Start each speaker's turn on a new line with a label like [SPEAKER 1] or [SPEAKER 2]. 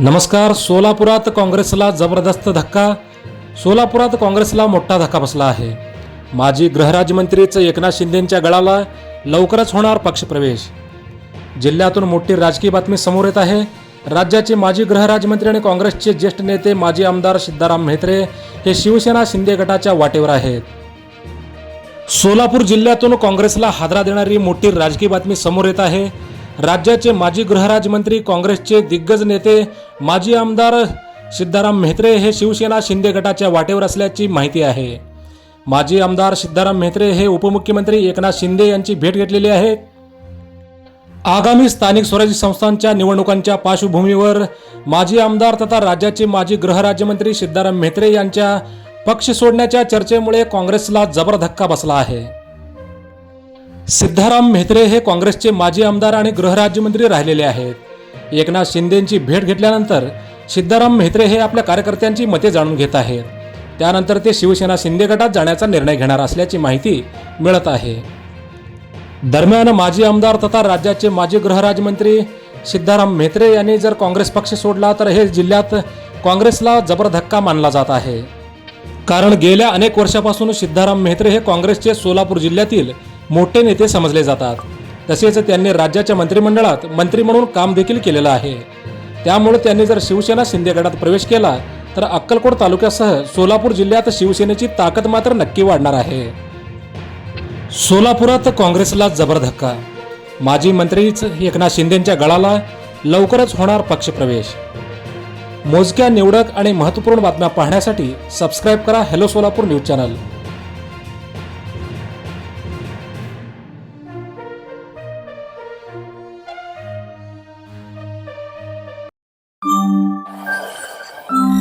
[SPEAKER 1] नमस्कार सोलापुरात काँग्रेसला जबरदस्त धक्का. सोलापुरात काँग्रेसला मोठा धक्का बसला आहे. माजी गृहराज्यमंत्रीच एकनाथ शिंदेंच्या गळाला लवकरच होणार पक्षप्रवेश. जिल्ह्यातून मोठी राजकीय बातमी समोर येत आहे. राज्याचे माजी गृहराज्यमंत्री आणि काँग्रेसचे ज्येष्ठ नेते माजी आमदार सिद्धाराम म्हेत्रे हे शिवसेना शिंदे गटाच्या वाटेवर आहेत. सोलापूर जिल्ह्यातून काँग्रेसला हादरा देणारी मोठी राजकीय बातमी समोर येत आहे. राज्याचे माजी गृहराज्यमंत्री काँग्रेसचे दिग्गज नेते माजी आमदार सिद्धाराम म्हेत्रे हे शिवसेना शिंदे गटाच्या वाटेवर असल्याची माहिती आहे. माजी आमदार सिद्धाराम म्हेत्रे हे उपमुख्यमंत्री एकनाथ शिंदे यांची भेट घेतलेली आहे. आगामी स्थानिक स्वराज्य संस्थांच्या निवडणुकांच्या पार्श्वभूमीवर माजी आमदार तथा राज्याचे माजी गृहराज्यमंत्री सिद्धाराम म्हेत्रे यांच्या पक्ष सोडण्याच्या चर्चेमुळे काँग्रेसला जबर धक्का बसला आहे. सिद्धाराम म्हेत्रे हे काँग्रेसचे माजी आमदार आणि गृहराज्यमंत्री राहिलेले आहेत. एकनाथ शिंदेंची भेट घेतल्यानंतर सिद्धाराम म्हेत्रे हे आपल्या कार्यकर्त्यांची मते जाणून घेत आहेत. त्यानंतर ते शिवसेना शिंदे गटात जाण्याचा निर्णय घेणार असल्याची माहिती मिळत आहे. दरम्यान माजी आमदार तथा राज्याचे माजी गृहराज्यमंत्री सिद्धाराम म्हेत्रे यांनी जर काँग्रेस पक्ष सोडला तर हे जिल्ह्यात काँग्रेसला जबर धक्का मानला जात आहे. कारण गेल्या अनेक वर्षापासून सिद्धाराम म्हेत्रे हे काँग्रेसचे सोलापूर जिल्ह्यातील मोठे नेते समजले जातात. तसेच त्यांनी राज्याच्या मंत्रिमंडळात मंत्री म्हणून काम देखील केलेलं आहे. त्यामुळे त्यांनी जर शिवसेना शिंदे गटात प्रवेश केला तर अक्कलकोट तालुक्यासह सोलापूर जिल्ह्यात शिवसेनेची ताकद मात्र नक्की वाढणार आहे. सोलापुरात काँग्रेसला जबर धक्का. माजी मंत्रीच एकनाथ शिंदेंच्या गळाला लवकरच होणार पक्षप्रवेश. मोजक्या निवडक आणि महत्त्वपूर्ण बातम्या पाहण्यासाठी सबस्क्राईब करा hello Solapur news channel Oh.